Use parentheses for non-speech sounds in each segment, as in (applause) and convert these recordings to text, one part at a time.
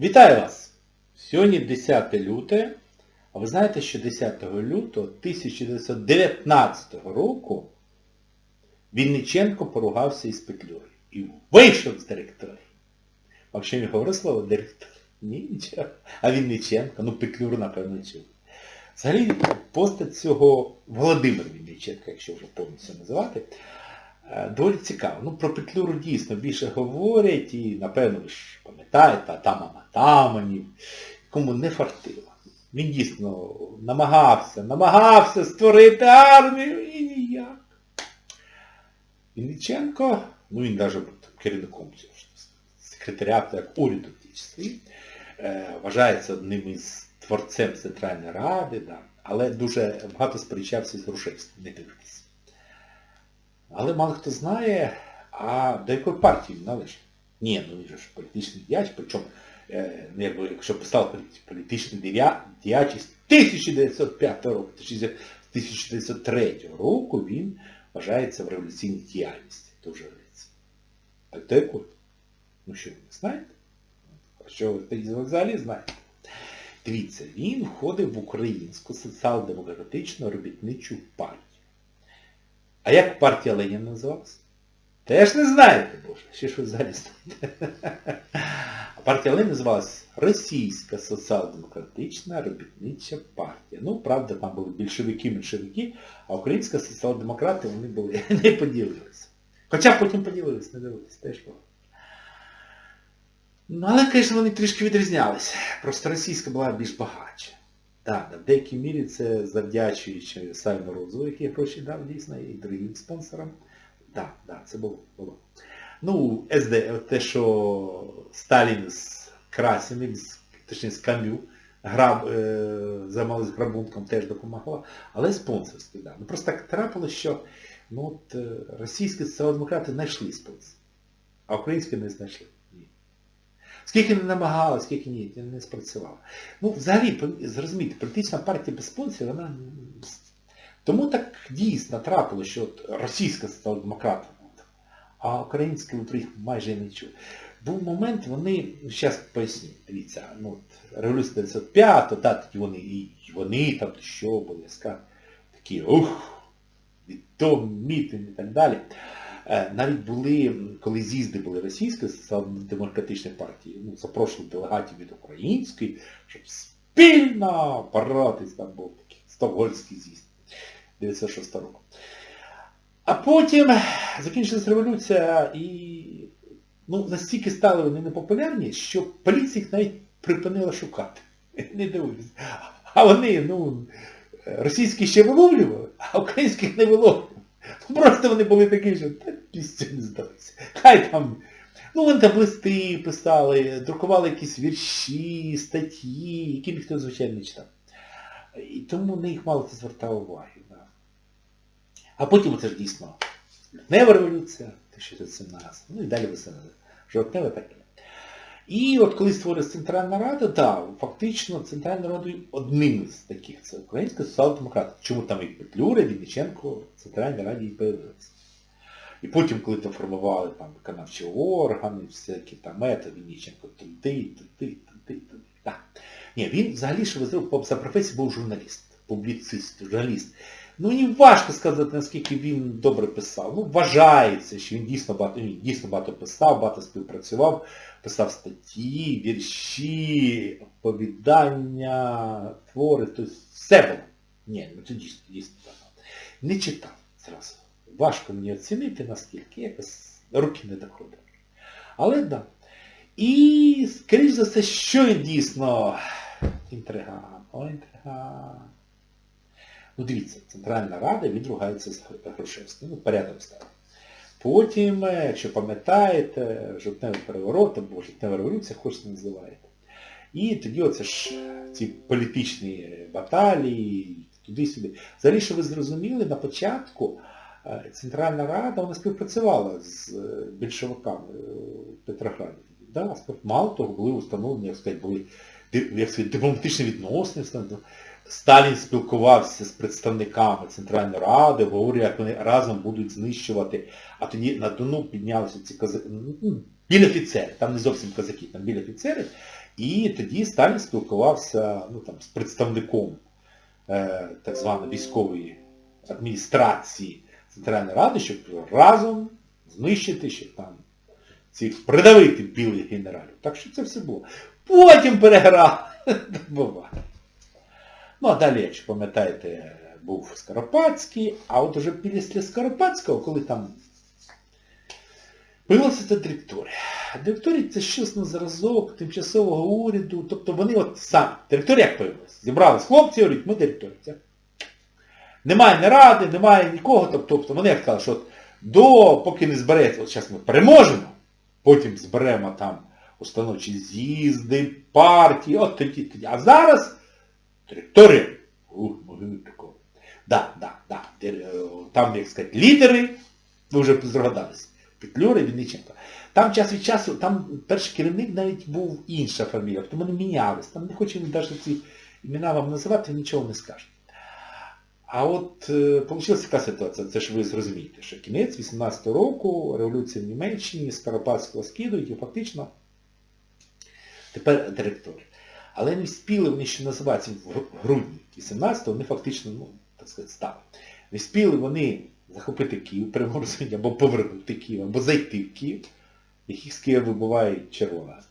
Вітаю вас! Сьогодні 10 люте, а ви знаєте, що 10 лютого 1919 року Вінниченко поругався із Петлюрою і вийшов з директорії. Вам що не говорив слово директор? Ні, нічого. А Вінниченко, ну Петлюр, напевно, чув. Взагалі, постать цього Володимир Вінниченко, якщо вже повністю називати, доволі цікаво. Ну, про Петлюру дійсно більше говорять і, напевно, ви ж пам'ятаєте, Атаман Атаманів, кому не фартило. Він дійсно намагався, намагався створити армію і ніяк. Вінниченко, ну він навіть був там керівником цього секретаріату як уряду в тій числі, е, вважається одним із творцем Центральної Ради, да, але дуже багато сперечався з Грушевським, не дивитися. Але мало хто знає, а до якої партії він належить. Ні, ну він же ж політичний діяч, причому, е, ну, якби, якщо писав політичний дія- діяч із 1905 року, точніше, з 1903 року він вважається в революційній діяльності. Дуже революційній. Так до якої? Ну що, ви не знаєте? А що ви взагалі знаєте? Дивіться, він входив в Українську соціал-демократичну робітничу партію. А як партія Леніна називалась? Теж не знаєте, Боже, ще взагалі знаєте. А партія Леніна називалась Російська соціал-демократична робітнича партія. Ну, правда, там були більшовики, меншовики, а українська соціал-демократи вони були (laughs) не поділилися. Хоча потім поділились, не дивились, теж було. Ну, але, звісно, вони трішки відрізнялися. Просто російська була більш багатша. Так, в деякій мірі це завдячуючи Сайму Розу, який гроші дав дійсно, і другим спонсорам. Так, да, це було. було. Ну, СД, те, що Сталін з Красіним, точніше з Кам'ю, граб, е, займалися грабунком, теж допомагала, але спонсорські, да. Ну просто так трапилось, що ну, от, е, російські соціал-демократи знайшли спонсор, а українські не знайшли. Скільки не намагалися, скільки ні, не спрацювало. Ну, взагалі, зрозумійте, політична партія без спонсорів, вона... Тому так дійсно трапилося, що от російська соціал-демократа, а українська майже не чув. Був момент, вони, зараз поясню, дивіться, ну, от, революція 95, да, тоді вони, і вони там що були, скажуть, такі, ух, відомі мітинги і так далі. Е, Навіть були, коли з'їзди були російської соціал-демократичної партії, ну, запрошували делегатів від української, щоб спільно боротись, там був такий стокгольмський з'їзд 906 року. А потім закінчилась революція і ну, настільки стали вони непопулярні, що поліція їх навіть припинила шукати. (laughs) Не дивуюсь. А вони, ну, російські ще виловлювали, а українських не виловлювали. Просто вони були такі, що та не здалися. Хай там. Ну, вони там листи писали, друкували якісь вірші, статті, які ніхто, звичайно, не читав. І тому на їх мало хто звертав уваги. Да. А потім це ж дійсно жовтнева революція, 1917, ну і далі весна. Жовтнева таке. І от коли створилась Центральна Рада, так, да, фактично Центральна Рада одним з таких, це українська соціал-демократ. Чому там і Петлюра, Вінниченко в Центральній Раді і появилися. І потім, коли там формували там виконавчі органи, всякі там мета, Вінниченко туди, туди, туди, туди. Так. Ні, він взагалі, що ви зробив, за професією був журналіст, публіцист, журналіст. Ну мені важко сказати, наскільки він добре писав. Ну, вважається, що він дійсно багато, він дійсно багато писав, багато співпрацював, писав статті, вірші, оповідання, твори, тобто все було. Ні, ну це дійсно, дійсно. Не читав зразу. Важко мені оцінити, наскільки, якось руки не доходили. Але так. Да. І, скоріш за все, що дійсно інтриган, о, інтриган. Ну дивіться, Центральна Рада відругається з Грушевським, ну, порядок став. Потім, якщо пам'ятаєте, жовтневий переворот або жовтнева революція, хочете називаєте. І тоді оце ж ці політичні баталії, туди-сюди. Взагалі, що ви зрозуміли, на початку Центральна Рада вона співпрацювала з більшовиками в Петрограді. Да, мало того, були установлені, як сказати, були як сказати, дипломатичні відносини. Сталін спілкувався з представниками Центральної Ради, говорив, як вони разом будуть знищувати. А тоді на Дону піднялися ці козаки, білі офіцери, там не зовсім козаки, там білі офіцери. І тоді Сталін спілкувався ну, там, з представником е, так званої військової адміністрації Центральної Ради, щоб разом знищити, щоб там цих придавити білих генералів. Так що це все було. Потім переграли. (laughs) Ну а далі, якщо пам'ятаєте, був Скоропадський, а от уже після Скоропадського, коли там Появилася ця директорія. Директорія це щось на зразок тимчасового уряду. Тобто вони от самі. Директорія як появилася? Зібрались хлопці, говорять, ми директорія. Немає не ради, немає нікого. Тобто вони як сказали, що от до, поки не збереться, от зараз ми переможемо, потім зберемо там установчі з'їзди, партії, от тоді, тоді. А зараз директорія. Ух, такого. Да, да, да. Е, Там, як сказати, лідери, ви вже здогадалися. Петлюра і Вінниченко. Там час від часу, там перший керівник навіть був інша фамілія, тому вони мінялись. Там не хочу навіть ці імена вам називати, нічого не скажуть. А от е, вийшла така ситуація, це ж ви зрозумієте, що кінець 18-го року, революція в Німеччині, Скоропадського скидують і фактично тепер директори. Але не вспіли вони ще називатися в грудні 18-го, вони фактично, ну, так сказати, стали. Не вспіли вони захопити Київ, приморозити, або повернути Київ, або зайти в Київ, яких з Києва вибуває червона.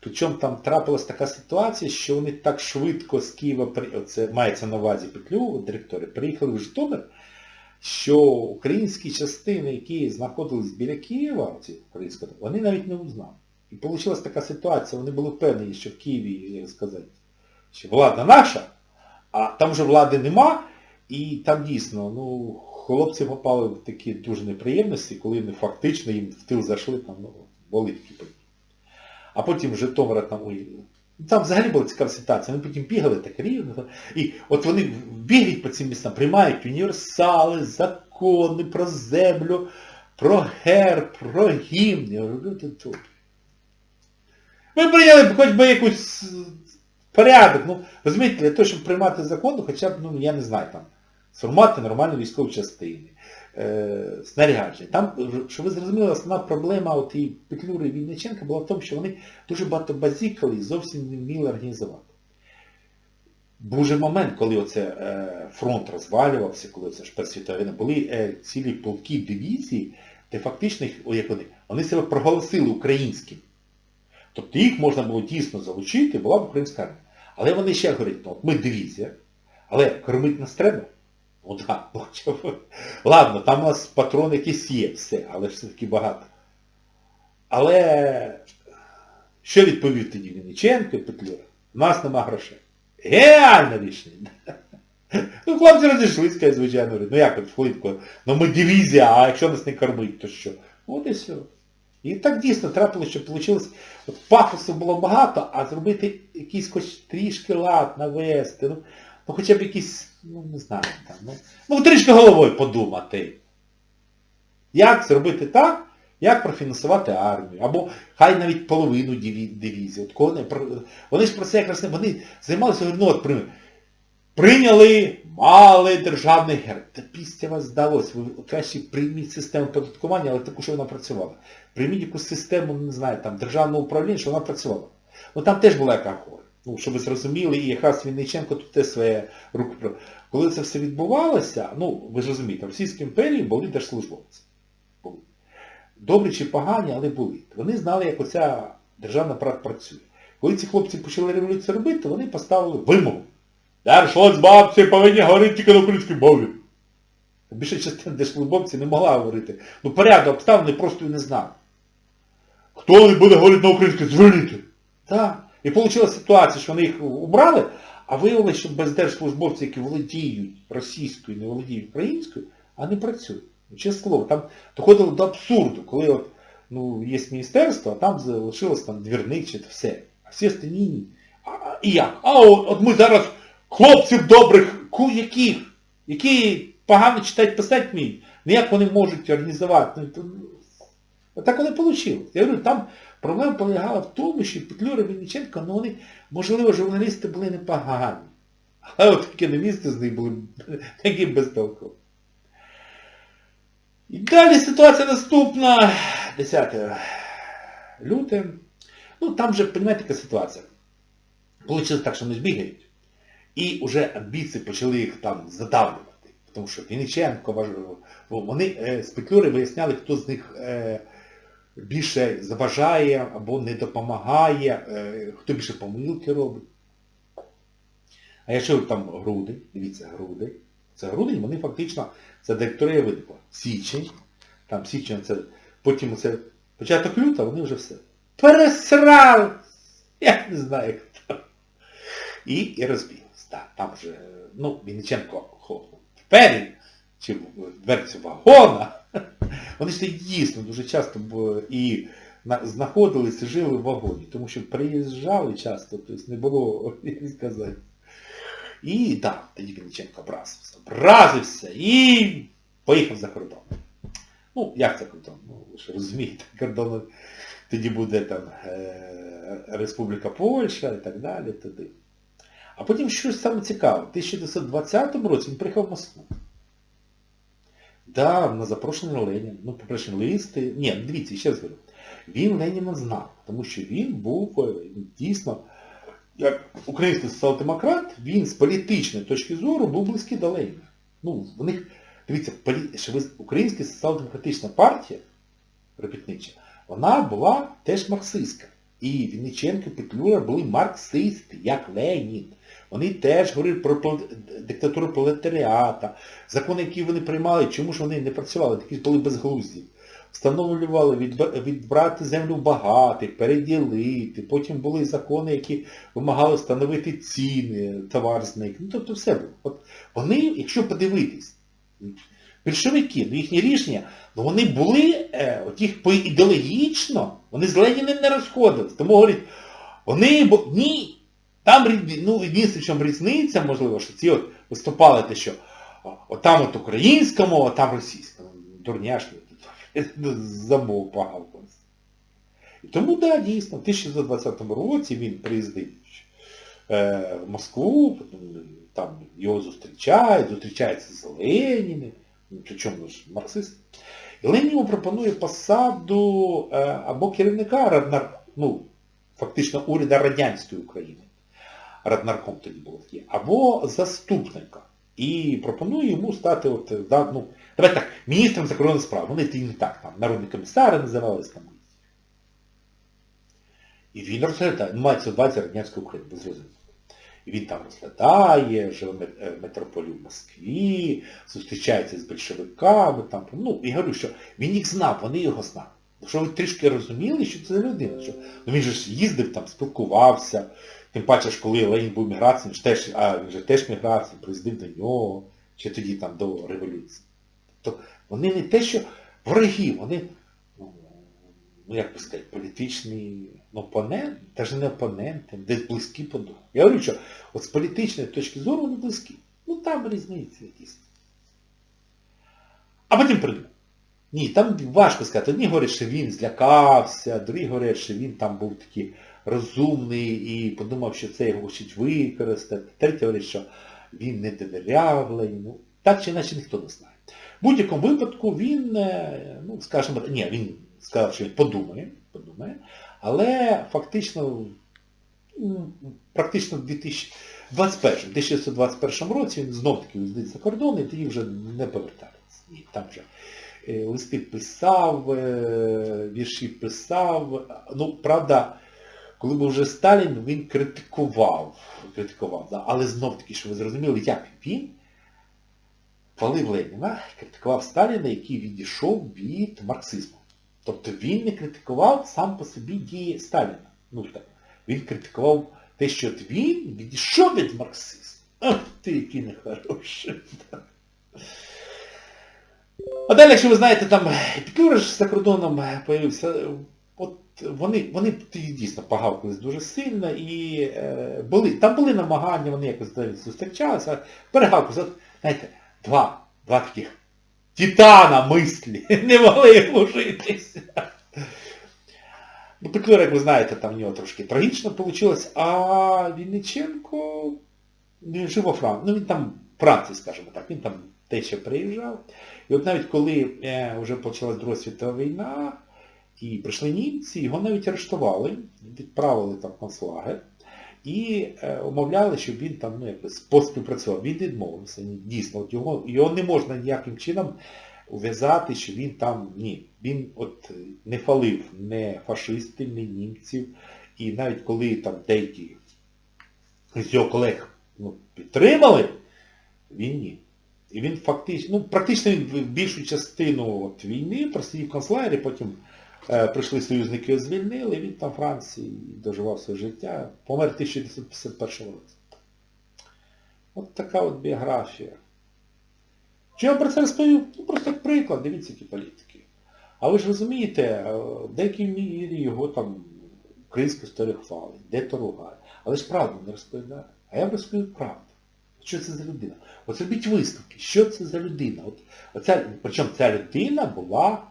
Причому там трапилась така ситуація, що вони так швидко з Києва, оце мається на увазі Петлю, директори, приїхали в Житомир, що українські частини, які знаходились біля Києва, ці українські, вони навіть не узнали. І вийшла така ситуація, вони були впевнені, що в Києві, як сказати, що влада наша, а там вже влади нема, і там дійсно, ну, хлопці попали в такі дуже неприємності, коли вони фактично їм в тил зайшли, там, ну, такі події. А потім Житомира там, ну, там взагалі була цікава ситуація, вони потім бігали так рівно. І от вони бігають по цим містам, приймають універсали, закони про землю, про герб, про гімн. Я говорю, «Люди добрі». Ви прийняли б хоч би якусь е, порядок. Ну, розумієте, для того, щоб приймати закон, ну, хоча б, ну, я не знаю, там, сформувати нормальну військову частину, е, снарядження. Там, щоб ви зрозуміли, основна проблема от і Петлюри і Вінниченка була в тому, що вони дуже багато базікали і зовсім не вміли організувати. Був же момент, коли оце е, фронт розвалювався, коли це ж Перша війна, були е, цілі полки дивізії, де фактично як вони, вони себе проголосили українським. Тобто їх можна було дійсно залучити, була б українська армія. Але вони ще говорять, ну, от ми дивізія, але кормити нас треба. Ну так. (laughs) Ладно, там у нас патрон якийсь є, все, але ж все-таки багато. Але що відповів тоді Вінниченко Петлюра? У нас нема грошей. Геніальне рішення. (laughs) Ну, хлопці розійшлися, звичайно, ну як от хвилинку, ну ми дивізія, а якщо нас не кормить, то що? От і все. І так дійсно трапилося, що вийшло, от пафосу було багато, а зробити якийсь хоч трішки лад навести, ну, ну хоча б якийсь, ну не знаю, там, ну, ну трішки головою подумати. Як зробити так, як профінансувати армію, або хай навіть половину диві- дивізії. От коли вони, ж про це якраз не, вони займалися, ну от при- прийняли, мали державний герб. Та після вас здалося, ви краще прийміть систему податкування, але таку, що вона працювала. Прийміть якусь систему, не знаю, там, державного управління, щоб вона працювала. Ну там теж була яка хора. Ну, щоб ви зрозуміли, і якраз Вінниченко тут теж своє руки. Коли це все відбувалося, ну, ви ж розумієте, в Російській імперії були держслужбовці. Були. Добрі чи погані, але були. Вони знали, як оця державна праця працює. Коли ці хлопці почали революцію робити, вони поставили вимогу. Держслужбовці повинні говорити тільки на українській мові. Більша частина держслужбовців не могла говорити. Ну порядок обставини просто і не знали. Хто не буде говорити на українській, звільнити. Так. І вийшла ситуація, що вони їх убрали, а виявилося, що без держслужбовців, які володіють російською, не володіють українською, а не працюють. Ну, Чесне слово, там доходило до абсурду, коли от, ну, є міністерство, а там залишилось там двірник чи все. А всі остальні ні. А, і як? А от, от ми зараз хлопців добрих, ку яких? Які погано читати, писати вміють. Ніяк вони можуть організувати. Ну, ну, так воно вийшло. Я говорю, там проблема полягала в тому, що Петлюра Вінниченко, ну вони, можливо, журналісти були непогані. Але от економісти з них були такі безтолкові. І далі ситуація наступна. 10 люте. Ну там же, розумієте, яка ситуація. Получилось так, що вони збігають. І вже амбіції почали їх там задавлювати. Тому що Вінниченко, вони е, з Петлюри виясняли, хто з них е, більше заважає або не допомагає, е, хто більше помилки робить. А якщо там грудень, дивіться, грудень, це грудень, вони фактично, це директорія виникла. Січень, там січень це, потім це початок лютого, вони вже все. Пересрали! Я не знаю хто. І, і розбіглися. Так, там вже, ну, Вінниченко вперед, чи дверцю вагона. (laughs) Вони тоді дійсно дуже часто і на- знаходилися, жили в вагоні, тому що приїжджали часто, тобто не було, (laughs) як сказати. І так, тоді Вінниченко образився, образився і поїхав за кордон. Ну, як за кордон? Ну, ви ж розумієте, (laughs) кордон тоді буде там е, Республіка Польща і так далі, туди. А потім щось саме цікаве. В 1920 році він приїхав в Москву. Да, на запрошення Леніна. Ну, по-перше. Ні, дивіться, ще раз говорю. Він Леніна знав, тому що він був е, дійсно, як український соціал-демократ, він з політичної точки зору був близький до Леніна. Ну, в них, дивіться, Українська соціал-демократична партія, робітнича, вона була теж марксистська. І Вінниченко і Петлюра були марксисти, як Ленін. Вони теж говорили про диктатуру пролетаріата, закони, які вони приймали, чому ж вони не працювали, такі були безглузді. Встановлювали відбрати землю багатих, переділити. Потім були закони, які вимагали встановити ціни, товар зник. Ну тобто все було. От вони, якщо подивитись, більшовики, ну їхні рішення, ну вони були, е, от їх ідеологічно, вони з Леніним не розходились. Тому говорять, вони, бо ні, там ну, єдине, в чому різниця, можливо, що ці от виступали те, що о, отам от українська мова, там російська. Дурняшки, замов погавкався. І тому, так, да, дійсно, в 1920 році він приїздить е, в Москву, там його зустрічають, зустрічається з Леніним, ну, причому ж марксист. І Ленін йому пропонує посаду е, або керівника ну, фактично уряду Радянської України. Раднарком тоді було або заступника. І пропонує йому стати, от, да, ну, давайте так, міністром закордонних справ. Вони не так, там, народні комісари називались там. І він розглядає, ну, мається увазі Радянської України, без розуміння. І він там розглядає, живе е, в метрополі в Москві, зустрічається з большевиками, там, ну, і говорю, що він їх знав, вони його знали. Що ви трішки розуміли, що це за людина. Що, ну він же ж їздив там, спілкувався, тим паче, ж коли Ленін був міграцією, він ж теж, а він же теж міграцію, приїздив до нього, ще тоді там до революції. Тобто вони не те, що вороги, вони, ну, ну як би сказати, політичні ну, опоненти, навіть не опоненти, десь близькі по духу. Я говорю, що от з політичної точки зору вони близькі. Ну там різниці якісь. А потім придумав. Ні, там важко сказати. Одні говорять, що він злякався, другі говорять, що він там був такий розумний і подумав, що це його хочуть використати. Треті говорять, що він не довіряв Леніну. Так чи іначе ніхто не знає. В будь-якому випадку він, е, ну, скажімо, ні, він сказав, що він подумає, подумає, але фактично, практично в 2021, році він знов-таки їздить за кордон і тоді вже не повертається. Ні, там вже е, листи писав, е, вірші писав. Ну, правда, коли був вже Сталін, він критикував, критикував, да? але знов-таки, щоб ви зрозуміли, як він хвалив Леніна, критикував Сталіна, який відійшов від марксизму. Тобто він не критикував сам по собі дії Сталіна. Ну, так. Він критикував те, що от він відійшов від марксизму. Ах ти, який нехороший. А далі, якщо ви знаєте, там Петлюра за кордоном появився, от вони, вони дійсно погавкались дуже сильно і е, були, там були намагання, вони якось навіть зустрічалися, перегавкались, от, знаєте, два, два таких титана мислі (laughs) не могли вложитися. Ну, Петлюра, як ви знаєте, там в нього трошки трагічно вийшло, а Вінниченко він жив у Франції, ну він там в Франції, скажімо так, він там те ще приїжджав. І от навіть коли е, вже почалась Друга світова війна, І прийшли німці, його навіть арештували, відправили там концлагер і е, умовляли, щоб він там ну, якось поспівпрацював. Він відмовився. Дійсно, от його, його не можна ніяким чином ув'язати, що він там ні. Він от е, не фалив не фашистів, не німців. І навіть коли там деякі з його колег ну, підтримали, він ні. І він фактично, ну, практично він більшу частину от, війни просидів концлагері, потім прийшли союзники, його звільнили, він там в Франції доживав своє життя, помер в 1951 році. От така от біографія. Чого я про це розповів? Ну просто як приклад, дивіться, які політики. А ви ж розумієте, е, в деякій мірі його там українська історія хвалить, де то ругає. Але ж правду не розповідає. А я розповів правду. Що це за людина? От робіть висновки, що це за людина? От, оця, причому ця людина була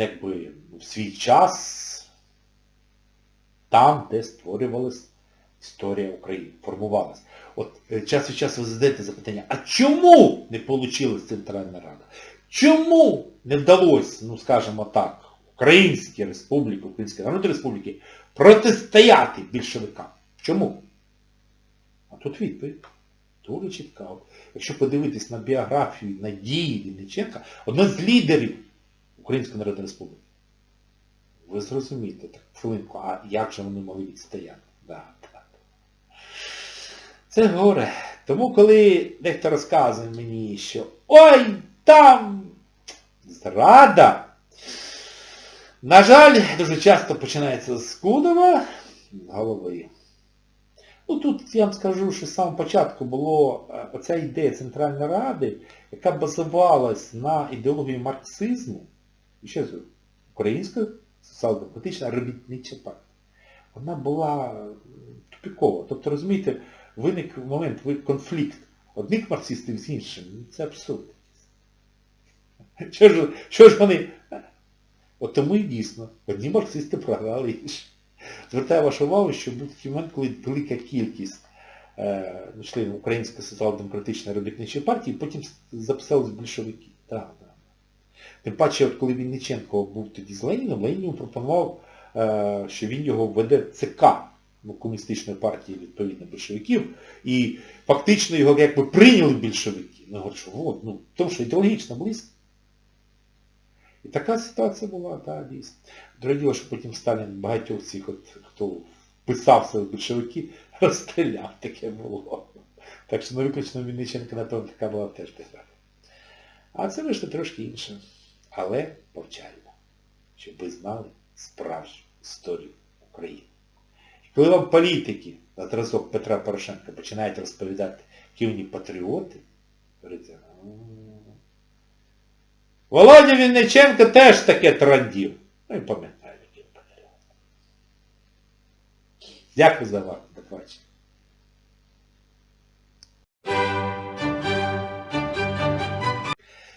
якби, в свій час там, де створювалась історія України, формувалась. От е, час від часу ви задаєте запитання, а чому не вийшла Центральна Рада? Чому не вдалося, ну скажімо так, Українській Республіці, Українській Народній Республіки протистояти більшовикам? Чому? А тут відповідь. Дуже чітка. Якщо подивитись на біографію Надії Вінниченка, одна з лідерів Української Народної Республіки. Ви зрозумієте, так, хвилинку, а як же вони могли відстояти? Да, да. Це горе. Тому коли дехто розказує мені, що ой, там зрада, на жаль, дуже часто починається з Кудова голови. Ну тут я вам скажу, що з самого початку було е, оця ідея Центральної Ради, яка базувалась на ідеології марксизму, ще говорю, українська соціал-демократична робітнича партія. Вона була тупікова. Тобто, розумієте, виник момент, виник конфлікт одних марксистів з іншими. Ну, Це абсурд. (laughs) Що ж, що ж вони? От тому і дійсно, одні марксисти програли інші. Звертаю вашу увагу, що був такий момент, коли велика кількість е, членів Української соціал-демократичної робітничої партії потім записались в більшовики. Так, так. Тим паче, от коли Вінниченко був тоді з Леніном, Ленін йому пропонував, е, що він його введе ЦК ну, комуністичної партії, відповідно, більшовиків, і фактично його якби прийняли більшовики. Ну, говорю, от, ну, тому що ідеологічно близько. І така ситуація була, так, дійсно. Друге що потім Сталін багатьох цих, от, хто вписався в більшовики, (laughs) розстріляв, таке було. Так що на виключно Вінниченка, напевно, така була теж біографія. А це вийшло трошки інше. Але повчально, щоб ви знали справжню історію України. Коли вам політики на зразок Петра Порошенка починають розповідати, які вони патріоти, говорите, «Ну, Володя Вінниченко теж таке трандів. Ну і пам'ятаю, який патріот. Дякую за увагу. До побачення.